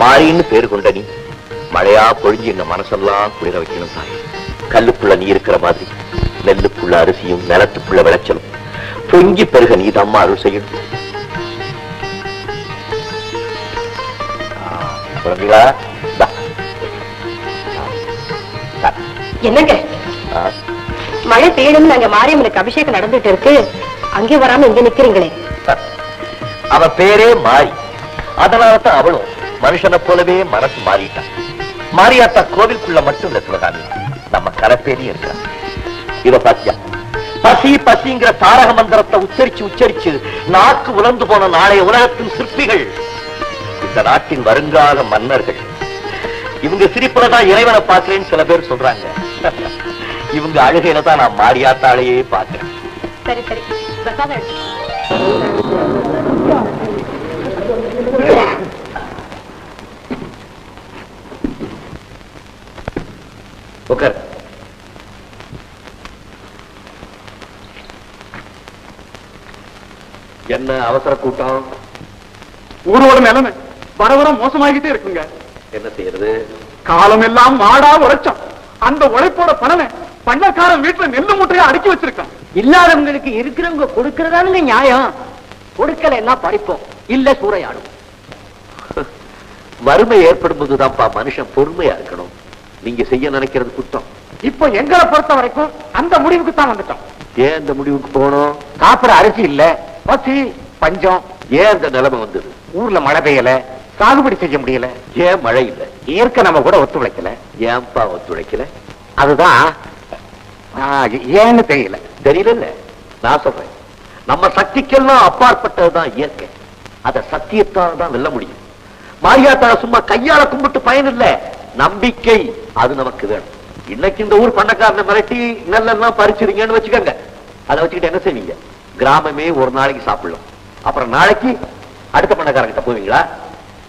மாரின்னு பேரு கொண்ட நீ. மழையா பொழிஞ்சு எங்க மனசெல்லாம் குளிர வைக்கணும் தாய். கல்லுக்குள்ள நீ இருக்கிற மாதிரி. நெல்லுக்குள்ள அரிசியும் நிலத்துக்குள்ள விளைச்சலும். பொங்கி பெருக நீ தம்மா அருள் செய்யணும் என்னங்க? மழை பெய்யணும்னு நாங்க மாரியம்மனுக்கு அபிஷேகம் நடந்துட்டு இருக்கு. அங்கே வராம இங்க நிக்கிறீங்களே. அவ பேரே மாறி அதனாலதான் அவளும் மனுஷனை போலவே மனசு மாறிட்டான் மாரியாத்தா கோவிலுக்குள்ள மட்டும் இல்ல சிவகாமி நம்ம கரப்பேரி இருக்கா இத பாத்தியா? பசி பசிங்கிற தாரக மந்திரத்தை உச்சரிச்சு உச்சரிச்சு நாக்கு உலர்ந்து போன நாளைய உலகத்தின் சிற்பிகள் இந்த நாட்டின் வருங்கால மன்னர்கள். இவங்க சிரிப்புல தான் இறைவனை பார்க்கிறேன்னு சில பேர் சொல்றாங்க. இவங்க அழுகையில தான் நான் மாரியாத்தாளையே பார்க்கிறேன். சரி சரி. பிரசாதம் உட்கார் என்ன அவசர கூட்டம்? ஊரோட நிலைமை வர வர மோசமாகிட்டே இருக்குங்க. என்ன செய்யறது? காலம் எல்லாம் மாடா உழைச்சோம் அந்த உழைப்போட பலனை பண்ணக்காரன் வீட்டுல நெல்லு மூட்டையா அடுக்கி வச்சிருக்கான். இல்லாதவங்களுக்கு இருக்கிறவங்க கொடுக்கறதானுங்க நியாயம்? கொடுக்கலைன்னா பறிப்போம் இல்ல சூறையாடும். வறுமை ஏற்படும் போதுதான்ப்பா மனுஷன் பொறுமையா இருக்கணும். நீங்க செய்ய நினைக்கிறது குற்றம். இப்போ எங்களை பொறுத்த வரைக்கும் அந்த முடிவுக்கு தான் வந்துட்டோம். ஏன் இந்த முடிவுக்கு போனோம் காப்புற அரிசி இல்ல பசி பஞ்சம். ஏன் இந்த நிலைமை வந்தது? ஊர்ல மழை பெய்யல சாகுபடி செய்ய முடியல. ஏன் மழை இல்ல? இயற்கை நம்ம கூட ஒத்துழைக்கல. ஏன்பா ஒத்துழைக்கல? அதுதான் ஏன்னு தெரியல. தெரியல நான் சொல்றேன். நம்ம சக்திக்கெல்லாம் அப்பாற்பட்டதுதான் இயற்கை. அத சத்தியத்தால் தான் வெல்ல முடியும். மாரியாத்தா சும்மா கையால கும்பிட்டு பயன் இல்ல நம்பிக்கை. அது நமக்கு வேணும். இன்னைக்கு இந்த ஊர் பண்ணக்காரனை மிரட்டி நெல்லாம் பறிச்சிருங்கன்னு வச்சுக்கோங்க. அதை வச்சுக்கிட்டு என்ன செய்வீங்க? கிராமமே ஒரு நாளைக்கு சாப்பிடலாம். அப்புறம் நாளைக்கு அடுத்த பண்ணக்காரங்கிட்ட போவீங்களா?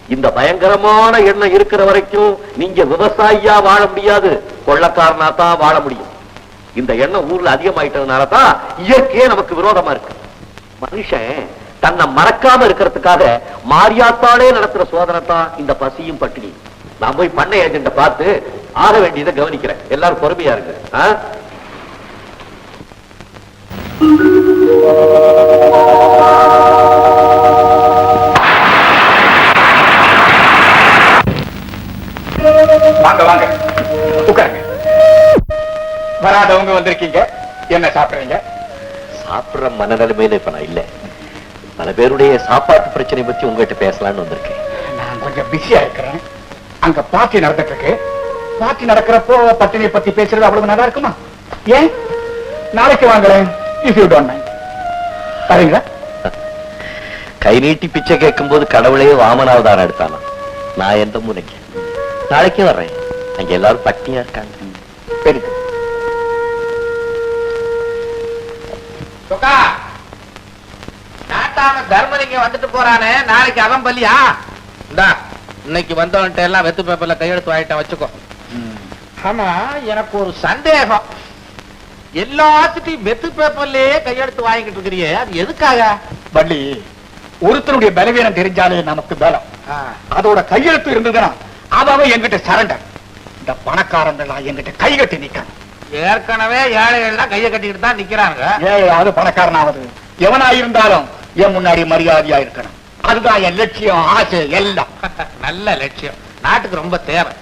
இந்த பயங்கரமான எண்ணம் இருக்கிற வரைக்கும் நீங்க விவசாயியா வாழ முடியாது. கொள்ளக்காரனா தான் வாழ முடியும். இந்த எண்ணம் ஊர்ல அதிகமாயிட்டதுனால தான் இயற்கையே நமக்கு விரோதமா இருக்கு. மனுஷன் தன்னை மறக்காம இருக்கிறதுக்காக மாரியாத்தாலே நடத்துற சோதனை தான் இந்த பசியும் பட்டினி நான் போய் பண்ணை ஏஜென்ட பார்த்து ஆக வேண்டியதை கவனிக்கிறேன். எல்லாரும் பொறுமையா? வாங்க வாங்க. உட்காருங்க. வராதவங்க வந்திருக்கீங்க. என்ன சாப்பிடுறீங்க? சாப்பிடுற மனநிலைமையில இப்ப நான் இல்ல. பல பேருடைய சாப்பாட்டு பிரச்சனை பத்தி உங்ககிட்ட பேசலாம்னு வந்திருக்கேன். நான் கொஞ்சம் பிஸியா இருக்கிறேன். அங்க பார்ட்டி நடந்துட்டு இருக்கு. பார்ட்டி நடக்கிறப்போ பட்டினியை பத்தி பேசுறது அவ்வளவு நல்லா இருக்குமா? ஏன்? நாளைக்கு வாங்களேன் இஃப் யூ டோன்ட் மைண்ட் சரிங்களா கை நீட்டி பிச்சை கேட்கும் போது கடவுளே வாமனாவதாரம் எடுத்தானா? நான் எந்த முனைக்கு நாளைக்கே வர்றேன். அங்க எல்லாரும் பட்டினியா இருக்காங்க. வெரி குட் சுகா நாட்டாம தர்மலிங்க வந்துட்டு போறானே நாளைக்கு அவன் இந்தா இன்னைக்கு வந்தவன்ட்ட எல்லாம் வெத்து பேப்பர்ல கையெழுத்து வாங்கிட்ட வச்சுக்கோ. ஆமா எனக்கு ஒரு சந்தேகம். எல்லாத்துட்டையும் வெத்து பேப்பர்லயே கையெழுத்து வாங்கிட்டு இருக்கிறியே அது எதுக்காக? வள்ளி ஒருத்தருடைய பலவீனம் தெரிஞ்சாலே நமக்கு பலம். அதோட கையெழுத்து இருந்ததுன்னா அவன் என்கிட்ட சரண்டர். இந்த பணக்காரங்களாம் என்கிட்ட கை கட்டி நிக்கணும். ஏற்கனவே ஏழைகள்லாம் கையை கட்டிக்கிட்டு தான் நிக்கிறாங்க ஏழாவது பணக்காரனாவது. எவனா இருந்தாலும் என் முன்னாடி மரியாதையா இருக்கணும். அதுதான் என் லட்சியம் ஆசை எல்லாம். நல்ல லட்சியம். நாட்டுக்கு ரொம்ப தேவை.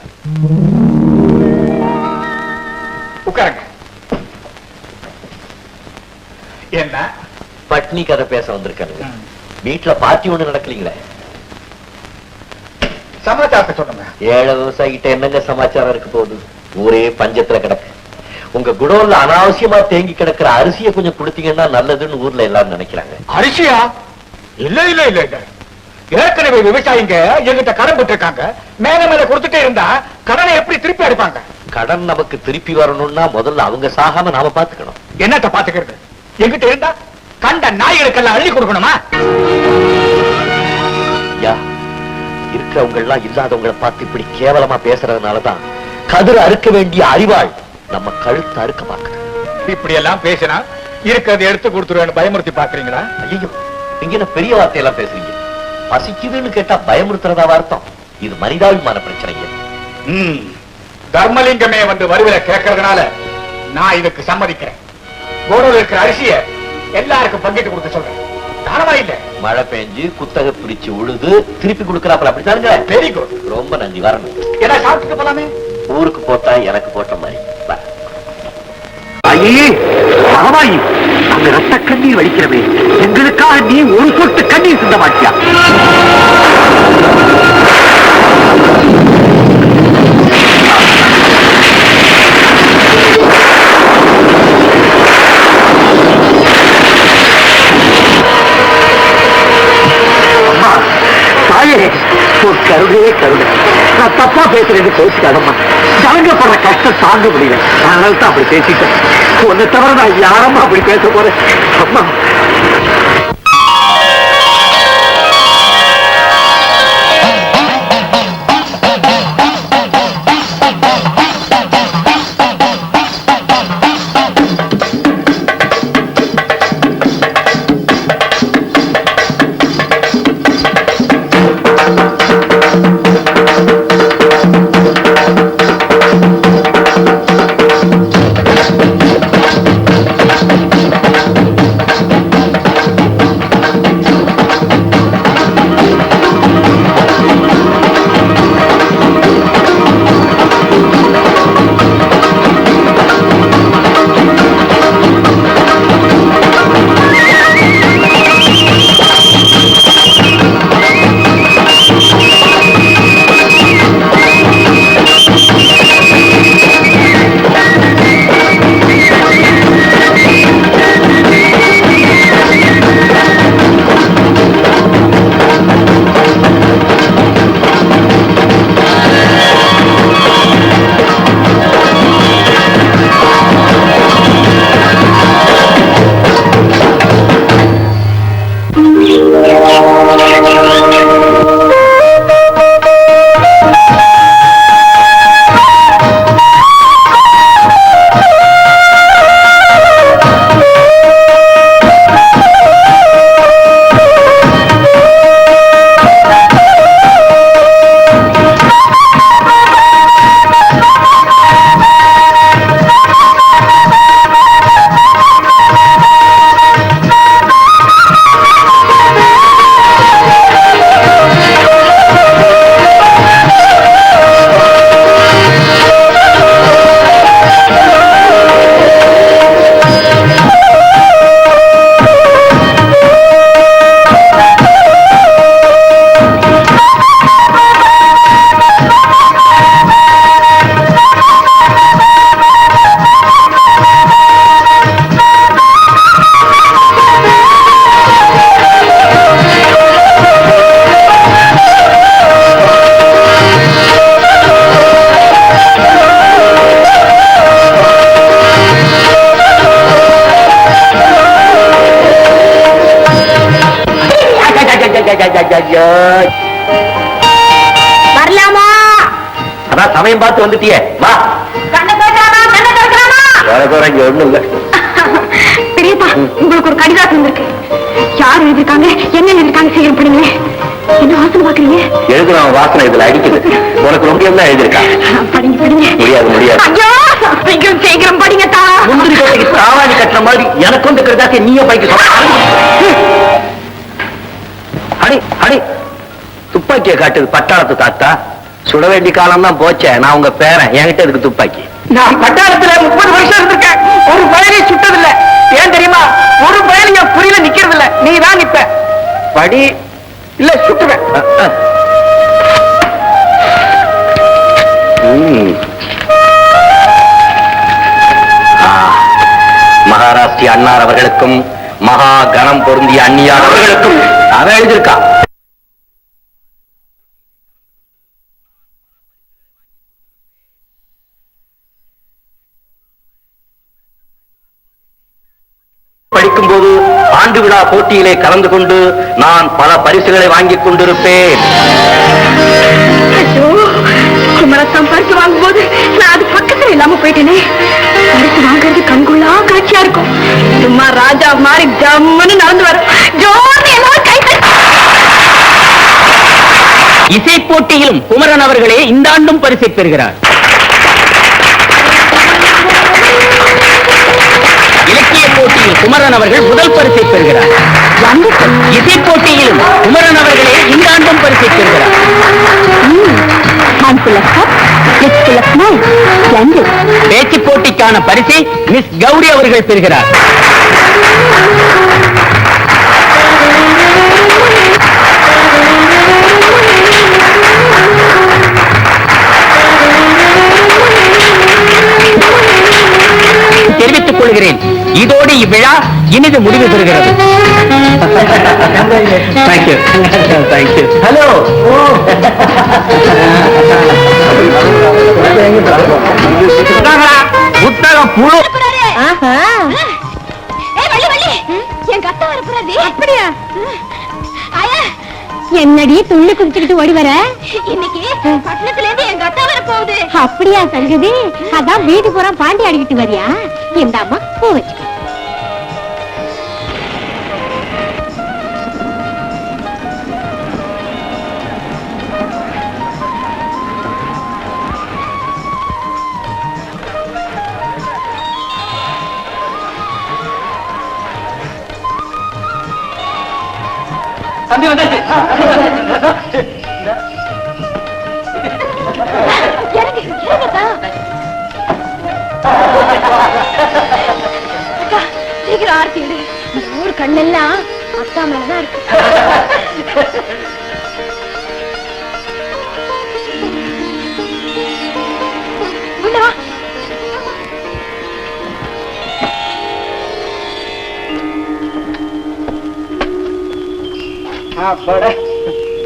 உட்காருங்க. என்ன? பட்னி கதை பேச வந்திருக்காங்க வீட்டுல பார்ட்டி ஒண்ணு நடக்கலீங்களே? சமாச்சாரத்தை சொல்லுங்க. ஏழை விவசாயிகிட்ட என்னங்க சமாச்சாரம் இருக்கு போகுது? ஊரே பஞ்சத்துல கிடக்கு. உங்க குடோன்ல அனாவசியமா தேங்கி கிடக்குற அரிசியை கொஞ்சம் கொடுத்தீங்கன்னா நல்லதுன்னு ஊர்ல எல்லாரும் நினைக்கிறாங்க. அரிசியா? இல்ல இல்ல இல்ல இல்ல. ஏற்கனவே விவசாயிங்க என்கிட்ட கடன் போட்டிருக்காங்க. மேல மேல கொடுத்துட்டே இருந்தா கடனை எப்படி திருப்பி அடிப்பாங்க கடன் நமக்கு திருப்பி வரணும்னா முதல்ல அவங்க சாகாம நாம பாத்துக்கணும். என்னத்த பாத்துக்கிறது? என்கிட்ட இருந்தா கண்ட நாய்களுக்கெல்லாம் அள்ளி கொடுக்கணுமா? ஐயா இருக்கிறவங்க எல்லாம் இல்லாதவங்களை பார்த்து இப்படி கேவலமா பேசுறதுனாலதான் கதிர் அறுக்க வேண்டிய அறிவாள் நம்ம கழுத்து அறுக்க பார்க்குது. இப்படி எல்லாம் பேசினா இருக்கிறத எடுத்து கொடுத்துருவேன்னு பயமுறுத்தி பாக்குறீங்களா ஐயோ நீங்க என்ன பெரிய வார்த்தையெல்லாம் பேசுறீங்க? பசிக்குதுன்னு கேட்டா பயமுறுத்துறதா அர்த்தம். இது மனிதாபிமான பிரச்சனைங்க. ம். தர்மலிங்கமே வந்து வருவில கேட்கறதுனால நான் இதுக்கு சம்மதிக்கிறேன். கோடோல இருக்கிற அரிசிய எல்லாருக்கும் பங்கிட்டு கொடுக்க சொல்றேன். தானமா இல்ல? மழை பெஞ்சு குத்தகை பிடிச்சு உழுது திருப்பி கொடுக்கறாப்புல அப்படித்தானுங்க வெரி குட் ரொம்ப நன்றி வரணும். ஏன்னா சாப்பிட்டுட்டு போலாமே? ஊருக்கு போட்டா எனக்கு போட்ட மாதிரி. பரவாயி அங்க ரத்த கண்ணீர் வடிக்கிறவே எங்களுக்காக நீ ஒரு சொட்டு கண்ணீர் சிந்த மாட்டியா கருணையே கருணை. நான் தப்பா பேசுறேன்னு பேசிக்காதம்மா. ஜனங்கப்படுற கஷ்டம் தாங்க முடியல. அதனால தான் அப்படி பேசிட்டேன். உன்னை தவிர நான் யாரம்மா அப்படி பேச போறேன்? அம்மா. வரலாமா? அதான் சமயம் பார்த்து வந்துட்டியே. வா. இங்க ஒண்ணும் இல்ல. பெரியப்பா உங்களுக்கு ஒரு கடிதாசம் வந்திருக்கு. யார் எழுதிருக்காங்க என்ன எழுதிருக்காங்க சீக்கிரம் படிங்களேன் என்ன வாசனை பாக்குறீங்க எழுதுறவன் வாசனை இதுல அடிக்குது. உனக்கு ரொம்ப தான் எழுதிருக்கா படிங்க படிங்க. முடியாது முடியாது. ஐயோ சீக்கிரம் சீக்கிரம் படிங்க தா முந்திரி கோட்டைக்கு சாவாடி கட்டுற மாதிரி எனக்கு வந்து கருதாசி நீயே பைக்கு அடி அடி. துப்பாக்கியை காட்டுது பட்டாளத்து தாத்தா. சுட வேண்டிய காலம் தான் போச்சே. நான் உங்க பேரன். என்கிட்ட இருக்கு துப்பாக்கி? நான் பட்டாளத்துல முப்பது வருஷம் இருந்திருக்கேன். ஒரு பயனை சுட்டதில்ல. ஏன் தெரியுமா? ஒரு பயன் என் புரியல நிக்கிறது இல்ல நீ தான் நிப்ப படி. இல்ல சுட்டுவேன். மகாராஷ்டிரிய அன்னார் அவர்களுக்கும் மகா கணம் பொருந்திய அந்நியார் அவர்களுக்கும் அவன் எழுதியிருக்கான் படிக்கும்போது ஆண்டு விழா போட்டியிலே கலந்து கொண்டு நான் பல பரிசுகளை வாங்கிக் கொண்டிருப்பேன். ஐயோ பரிசு வாங்கும்போது நான் அது பக்கத்துல இல்லாம போயிட்டேனே. பரிசு வாங்குறது கண்குள்ளா காட்சியா இருக்கும். சும்மா ராஜா மாதிரி ஜம்முன்னு நடந்து வரும். ஜோர்னு எல்லாரும் கை இசை போட்டியிலும் குமரன் அவர்களே இந்த ஆண்டும் பரிசை பெறுகிறார். இலக்கிய போட்டியில் குமரன் அவர்கள் முதல் பரிசை பெறுகிறார். இசை போட்டியிலும் குமரன் அவர்களே இந்த ஆண்டும் பரிசை பெறுகிறார். பேச்சு போட்டிக்கான பரிசை மிஸ் கௌரி அவர்கள் பெறுகிறார். தெரிவித்துக் கொள்கிறேன். இதோடு இவ்விழா இனிது முடிவு பெறுகிறது. தேங்க்யூ தேங்க்யூ ஹலோ புத்தக புழு. என்னடி துள்ளி குதிச்சுக்கிட்டு ஓடி வர? இன்னைக்கு பட்டணத்துல இருந்து எங்க அத்தா வர போகுது. அப்படியா சங்கதி அதான் வீட்டு பூரா பாண்டி ஆடிக்கிட்டு வரியா? இந்தாம்மா பூ வச்சுக்க. தம்பி வந்தாச்சு. சீக்கிரம் ஆர்த்தி ஊர் கண்ணெல்லாம் அக்கா மேலதான் இருக்கு.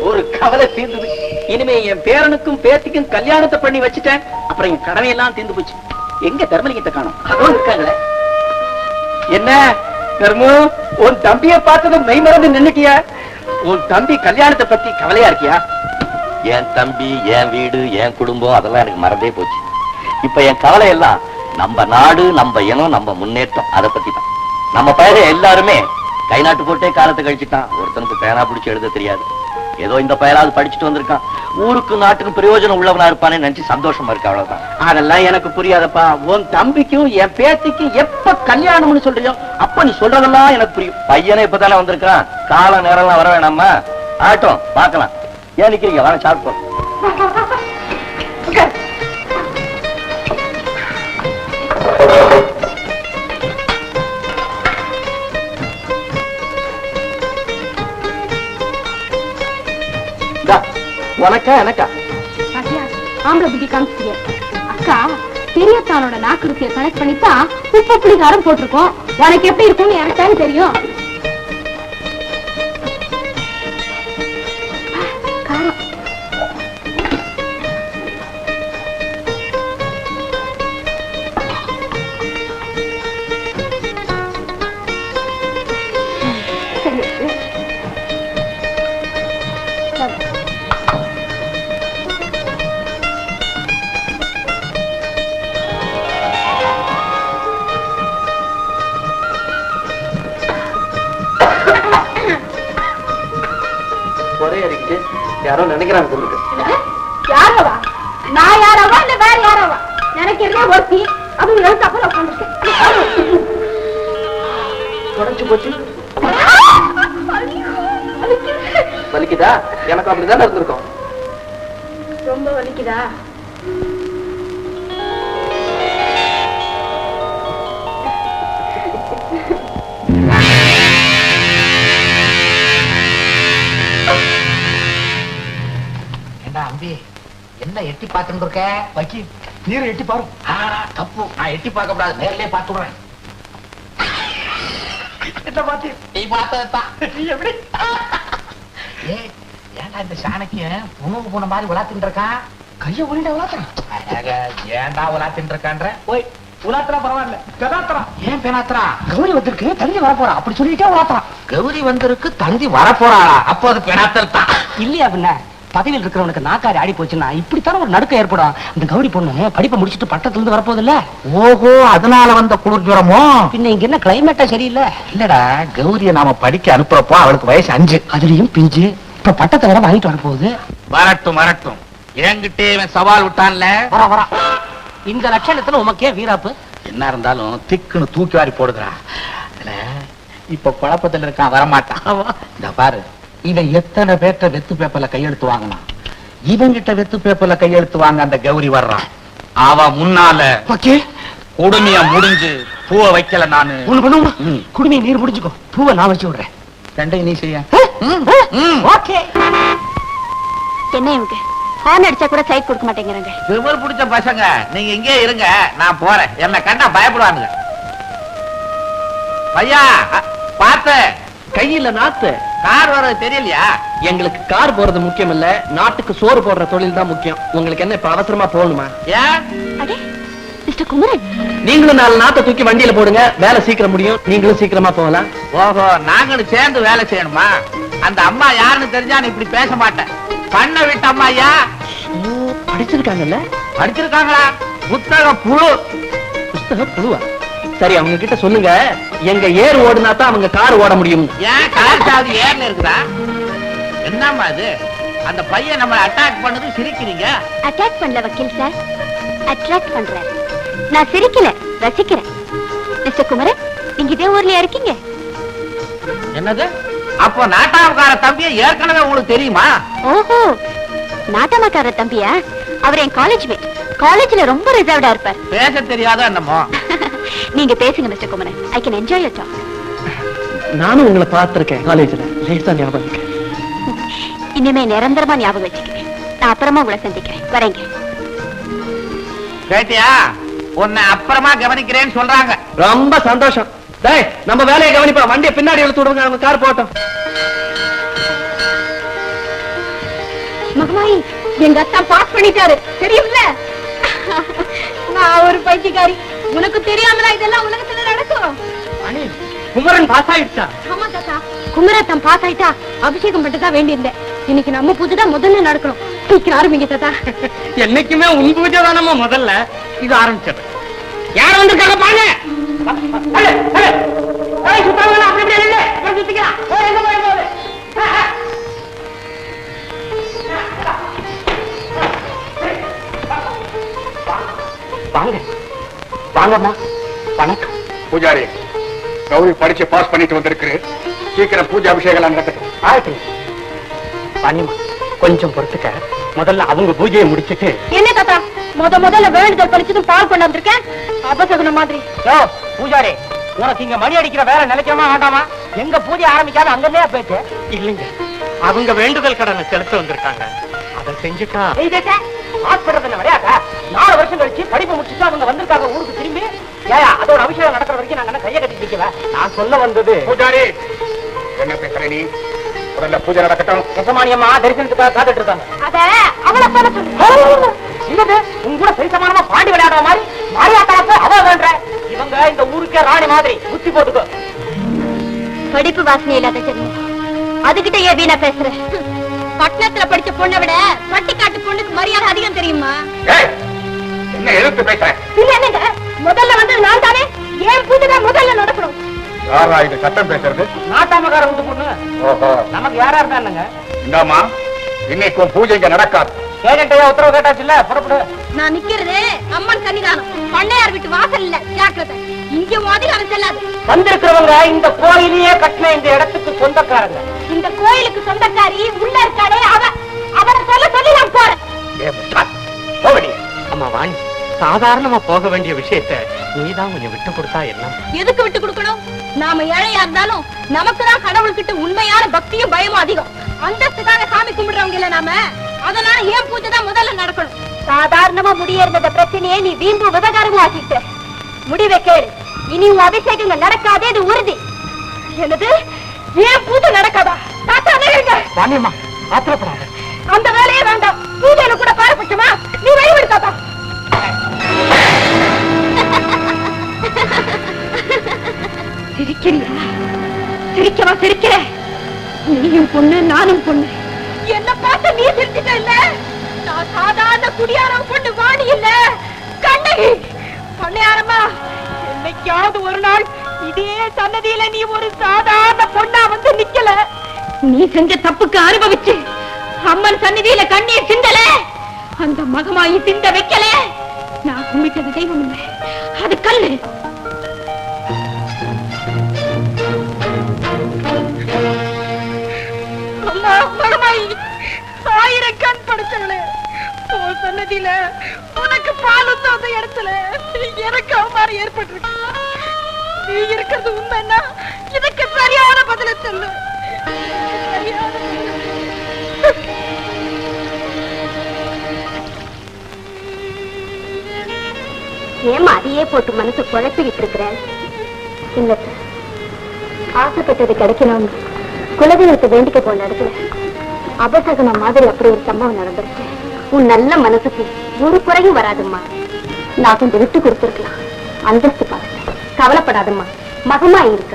ஒரு கவலை தீர்ந்தது. இனிமே என் பேரனுக்கும் பேத்திக்கும் கல்யாணத்தை பண்ணி வச்சுட்டேன். அப்புறம் என் கடமை எல்லாம் தீர்ந்து போச்சு. எங்க தர்மலிங்கத்தை காணும்? இருக்காங்களே. என்ன தர்மு உன் தம்பிய பார்த்ததும் மெய் மறந்து நின்னுட்டியா? உன் தம்பி கல்யாணத்தை பத்தி கவலையா இருக்கியா? என் தம்பி என் வீடு என் குடும்பம் அதெல்லாம் எனக்கு மறந்தே போச்சு. இப்ப என் கவலை எல்லாம் நம்ம நாடு நம்ம இனம் நம்ம முன்னேற்றம் அதை பத்தி தான் நம்ம பயிர எல்லாருமே கை நாட்டு போட்டே காலத்தை கழிச்சுட்டான். ஒருத்தனுக்கு பேனா பிடிச்சு எழுத தெரியாது. ஏதோ இந்த பயலாவது படிச்சுட்டு வந்திருக்கான். ஊருக்கு நாட்டுக்கு பிரயோஜனம் உள்ளவனா இருப்பானே நினைச்சு சந்தோஷமா இருக்கு அவ்வளவுதான். அதெல்லாம் எனக்கு புரியாதப்பா. உன் தம்பிக்கும் என் பேத்திக்கும் எப்ப கல்யாணம்னு சொல்றியோ அப்ப நீ சொல்றதெல்லாம் எனக்கு புரியும். பையனே இப்பதானே வந்திருக்கான் கால நேரம்லாம் வர வேணாமா? ஆட்டும் பார்க்கலாம். ஏன் நிக்கிறீங்க? வாங்க சாப்பிட்டு உனக்கா எனக்கா? பாத்தியா ஆம்பளை புத்தி காமிச்சிட்டிய. அக்கா பெரியத்தானோட நாக்கு ருசியை கனெக்ட் பண்ணித்தான் உப்பு புளிகாரம் போட்டிருக்கோம். உனக்கு எப்படி இருக்கும்னு எனக்கு தானே தெரியும். யாரோ நினைக்கிறாங்க சொல்லுங்க யாரவா நான் யாரவா இல்ல வேற யாரவா நினைக்கிறதே ஒருத்தி அது எழுத்து அப்புறம் உட்காந்துருக்கு உடஞ்சு போச்சு வலிக்குதா எனக்கு அப்படிதானே இருந்திருக்கும் ரொம்ப வலிக்குதா அம்பி. என்ன எட்டி பார்த்துட்டு இருக்க? வக்கி நீரை எட்டி பாரு. தப்பு. நான் எட்டி பார்க்க கூடாது நேர்லயே பார்த்து என்ன நீ பார்த்ததுதான் எப்படி? ஏய் ஏன்டா இந்த சாணக்கியன் உணவு போன மாதிரி விளாத்தின்னு இருக்கான் கைய ஒளிட விளாத்துறான் ஏன்டா விளாத்தின்னு இருக்கான்ற? ஓய் உலாத்துறா பரவாயில்ல. கதாத்துறான் ஏன் பேனாத்துறான் கௌரி வந்திருக்கு தள்ளி வர போறா அப்படி சொல்லிட்டே உலாத்துறான். கௌரி வந்திருக்கு தந்தி வரப்போறாளா? அப்போ அது பெணாத்தல் தான். இல்லையா பின்ன? பதவியில் இருக்கிறவனுக்கு நாக்காரி ஆடி போச்சுன்னா இப்படித்தானே ஒரு நடுக்கம் ஏற்படும். இந்த கௌரி பொண்ணு படிப்பை முடிச்சிட்டு பட்டத்துல இருந்து வரப்போகுது இல்ல ஓஹோ அதனால வந்த குளிர் ஜுரமோ? பின்ன இங்க என்ன கிளைமேட்டா சரியில்லை? இல்லடா கௌரிய நாம படிக்க அனுப்புறப்போ அவளுக்கு வயசு அஞ்சு. அதுலயும் பிஞ்சு. இப்ப பட்டத்தை வர வாங்கிட்டு வர போகுது வரட்டும் வரட்டும். என்கிட்டே இவன் சவால் விட்டான்ல? வர வர. இந்த லட்சணத்துல உமக்கே வீராப்பு. என்ன இருந்தாலும் திக்குன்னு தூக்கி வாரி போடுதுடா. இப்ப குழப்பத்துல இருக்கான் வரமாட்டான். இந்த பாரு இவன் எத்தனை பேர்ட்ட வெத்து பேப்பர்ல கையெழுத்து வாங்கினான்? இவங்கிட்ட வெத்து பேப்பர்ல கையெழுத்து வாங்க அந்த கௌரி வர்றான். அவ முன்னால ஓகே. கொடுமையா முடிஞ்சு பூவை வைக்கல நானு. ஒண்ணு பண்ணுவோமா. குடுமையை நீர் முடிச்சுக்கோ பூவை நான் வச்சு விடுறேன். ரெண்டையும் நீ செய்ய. ஓகே. என்ன இவங்க ஹார்ன் அடிச்சா கூட சைட் கொடுக்க மாட்டேங்கிறாங்க. விமல் பிடிச்ச பசங்க நீங்க இங்கே இருங்க. நான் போறேன். என்ன கண்டா பயப்படுவானுங்க. ஐயா பார்த்து. கையில நாத்து. கார் வர்றது தெரியலையா? எங்களுக்கு கார் போறது முக்கியம் இல்ல நாட்டுக்கு சோறு போடுற தொழில் தான் முக்கியம். உங்களுக்கு என்ன இப்ப அவசரமா போகணுமா? அடே மிஸ்டர் குமரன். நீங்களும் நாலு நாத்தை தூக்கி வண்டியில போடுங்க வேலை சீக்கிரம் முடியும் நீங்களும் சீக்கிரமா போகலாம். ஓஹோ நாங்களும் சேர்ந்து வேலை செய்யணுமா? அந்த அம்மா யாருன்னு தெரிஞ்சா இப்படி பேச மாட்டேன். பண்ண விட்ட அம்மா ஐயா. படிச்சிருக்காங்கல்ல? படிச்சிருக்காங்களா? புத்தக புழு. புஸ்தக புழுவா? சரி அவங்க கிட்ட சொல்லுங்க. எங்க ஏர் ஓடுனா தான் அவங்க கார் ஓட முடியும். ஏன் கார் சாவி ஏர்ல இருக்குதா? என்னம்மா இது? அந்த பையன் நம்மளை அட்டாக் பண்ணது சிரிக்கிறீங்க. அட்டாக் பண்ணல வக்கீல் சார் அட்ராக்ட் பண்றாரு. நான் சிரிக்கல ரசிக்கிறேன். மிஸ்டர் குமரன் நீங்க இதே ஊர்லயா இருக்கீங்க. என்னது? அப்போ நாட்டாவுக்கார தம்பியை ஏற்கனவே உங்களுக்கு தெரியுமா? ஓஹோ நாட்டமாக்கார தம்பியா? அவர் என் காலேஜ் மேட் காலேஜ்ல ரொம்ப ரிசர்வ்டா இருப்பார். பேச தெரியாத என்னமோ? நீங்க பேசுங்க mister Kumaran. I can enjoy your talk நானும் உங்களை பார்த்திருக்கேன் காலேஜ்ல லேசா ஞாபகம் இருக்கு. இனிமே நிரந்தரமா ஞாபகம் வச்சுக்கிறேன் நான் அப்புறமா உங்களை சந்திக்கிறேன். வரேங்க. கேட்டியா உன்னை அப்புறமா கவனிக்கிறேன்னு சொல்றாங்க. ரொம்ப சந்தோஷம். டேய் நம்ம வேலையை கவனிப்பா வண்டியை பின்னாடி இழுத்து விடுங்க அவங்க கார் போட்டோம். மகமாயி எங்க அத்தா பாஸ் பண்ணிட்டாரு. தெரியும்ல? நான் ஒரு பைத்தியக்காரி. உனக்கு தெரியாமலா இதெல்லாம் உலகத்துல நடக்கும்? குமரன் பாஸ் ஆயிடுச்சா ஆமா தாத்தா. குமரத்தம் பாஸ் ஆயிட்டா அபிஷேகம் பண்ணிட்டு தான் வேண்டியிருந்தேன். இன்னைக்கு நம்ம பூஜை தான் முதல்ல நடக்கணும். சீக்கிரம் ஆரம்பிங்க தாத்தா. என்னைக்குமே உன் பூஜை தானம்மா முதல்ல? இது ஆரம்பிச்சது. யார் வந்திருக்காங்க பாருங்க. வாங்க. வாங்கம்மா. வணக்கம். பூஜாரி கௌரி படிச்சு பாஸ் பண்ணிட்டு வந்திருக்கு சீக்கிரம் பூஜை அபிஷேகம் நடக்கட்டும். ஆயிட்டு வாணியம்மா கொஞ்சம் பொறுத்துக்க. முதல்ல அவங்க பூஜையை முடிச்சிட்டு என்ன தாத்தா முத முதல்ல வேண்டுதல் பழிச்சதும் பால் கொண்டு வந்திருக்கேன் அபசகுன மாதிரி. யோ பூஜாரி உனக்கு இங்க மணி அடிக்கிற வேலை நிலைக்காம வேண்டாமா? எங்க பூஜை ஆரம்பிக்காம அங்கன்னே போயிட்டு. இல்லைங்க. அவங்க வேண்டுதல் கடனை செலுத்த வந்திருக்காங்க. அதை செஞ்சுட்டா ஹாஸ்பிட்டல் விளையாட்டா? நாலு வருஷம் கழிச்சு படிப்பு முடிச்சுட்டு அவங்க வந்திருக்காங்க ஊருக்கு திரும்பி. ஏயா அதோட அபிஷேகம் நடக்கிற வரைக்கும் நாங்க என்ன கையை கட்டி நிக்கல நான் சொல்ல வந்தது பூஜாரி என்ன பேசுற நீ? முதல்ல பூஜை நடக்கட்டும். ரசமானியம்மா தரிசனத்துக்காக காத்துட்டு இருக்காங்க. அத அவளை சொல்ல சொல்லு. என்னது? உங்க கூட சரி சமானமா பாண்டி விளையாடுற மாதிரி அவ வேண்ட. இவங்க இந்த ஊருக்கே ராணி மாதிரி. புத்தி போட்டுக்கோ. படிப்பு வாசனை இல்லாத ஜென்மம். அதுகிட்ட ஏன் வீணா பேசுற. பட்டணத்துல படிச்ச பொண்ணை விட பட்டிக்காட்டு பொண்ணுக்கு மரியாதை அதிகம் தெரியுமா? என்ன எதிர்த்து பேசுற இல்ல என்னங்க முதல்ல வந்து நான் தானே? ஏன் பூஜை தான் முதல்ல நடக்கணும். யாரா இது சட்டம் பேசுறது? நாட்டாமக்கார வந்து பொண்ணு ஓஹோ. நமக்கு யாரா இருந்தா என்னங்க? இந்தாமா இன்னைக்கு உன் பூஜை இங்க நடக்காது. ஏஜென்ட்டையா உத்தரவு கேட்டாச்சுல்ல? புறப்படு. நான் நிக்கிறது அம்மன் சன்னிதானம் பண்ணையார் வீட்டு வாசல் இல்ல ஜாக்கிரதை. இங்க அதிகாரம் செல்லாது. வந்திருக்கிறவங்க இந்த கோயிலையே கட்டின இந்த இடத்துக்கு சொந்தக்காரங்க. இந்த கோயிலுக்கு சொந்தக்காரி உள்ள இருக்காளே அவ. அவரை சொல்ல சொல்லி நான் போறேன். அம்மா வாணி சாதாரணமா போக வேண்டிய விஷயத்த நீதான் கொஞ்சம் விட்டு கொடுத்தா என்ன? எதுக்கு விட்டு கொடுக்கணும்? நாம ஏழையா இருந்தாலும் நமக்கு தான் கடவுள்கிட்ட உண்மையான பக்தியும் பயமும் அதிகம். அந்தஸ்துக்காக சாமி கும்பிடுறவங்க இல்ல நாம. அதனால ஏன் பூஜை தான் முதல்ல நடக்கணும்? சாதாரணமா முடியறத பிரச்சனையே நீ வீம்பு விவகாரமும் ஆக்கிட்ட முடிவை கேளு. இனி உன் அபிஷேகங்கள் நடக்காதே இது உறுதி. என்னது? ஏன் பூஜை நடக்காதா? தாத்தா. வாணியம்மா ஆத்திரப்படாத. அந்த வேலையே வேண்டாம். பூஜையில கூட பாரபட்சமா? நீ வழிவிடு சிரிக்கவா சிரிக்கிற நீயும் பொண்ணு நானும் பொண்ணு. என்ன பார்த்து நீ சிரிச்சிட்ட இல்ல? நான் சாதாரண குடியாரம் பொண்ணு வாணி இல்ல. கண்ணகி பண்ணையாரம்மா என்னைக்காவது ஒரு நாள் இதே சன்னதியில நீ ஒரு சாதாரண பொண்ணா வந்து நிக்கல. நீ செஞ்ச தப்புக்கு அனுபவிச்சு அம்மன் சன்னதியில கண்ணீர் சிந்தல. அந்த மகமாயி சிந்த வைக்கல. நான் கும்பிட்டது தெய்வம் இல்லை அது கல்லு. அம்மா மகமாயி ஆயிரம் படைச்சவளே உன் சன்னதியில உனக்கு பால் ஊத்தாத இடத்துல எனக்கு அவமானம் ஏற்பட்டிருக்கு. நீ இருக்கிறது உண்மைன்னா இதுக்கு சரியான பதில சொல்லு. சரியான பதில். ஏமா அதையே போட்டு மனசு குழப்பிக்கிட்டு இருக்கிற? இல்ல ஆசைப்பட்டது கிடைக்கணும் குலதெய்வத்தை வேண்டிக்க போன இடத்துல அபசகனம் மாதிரி அப்படி ஒரு சம்பவம் நடந்துருச்சு உன் நல்ல மனசுக்கு ஒரு குறையும் வராதும்மா. நான் கொஞ்சம் விட்டு கொடுத்துருக்கலாம். அந்தஸ்து பார்த்து கவலைப்படாதம்மா. மகமா இருக்க.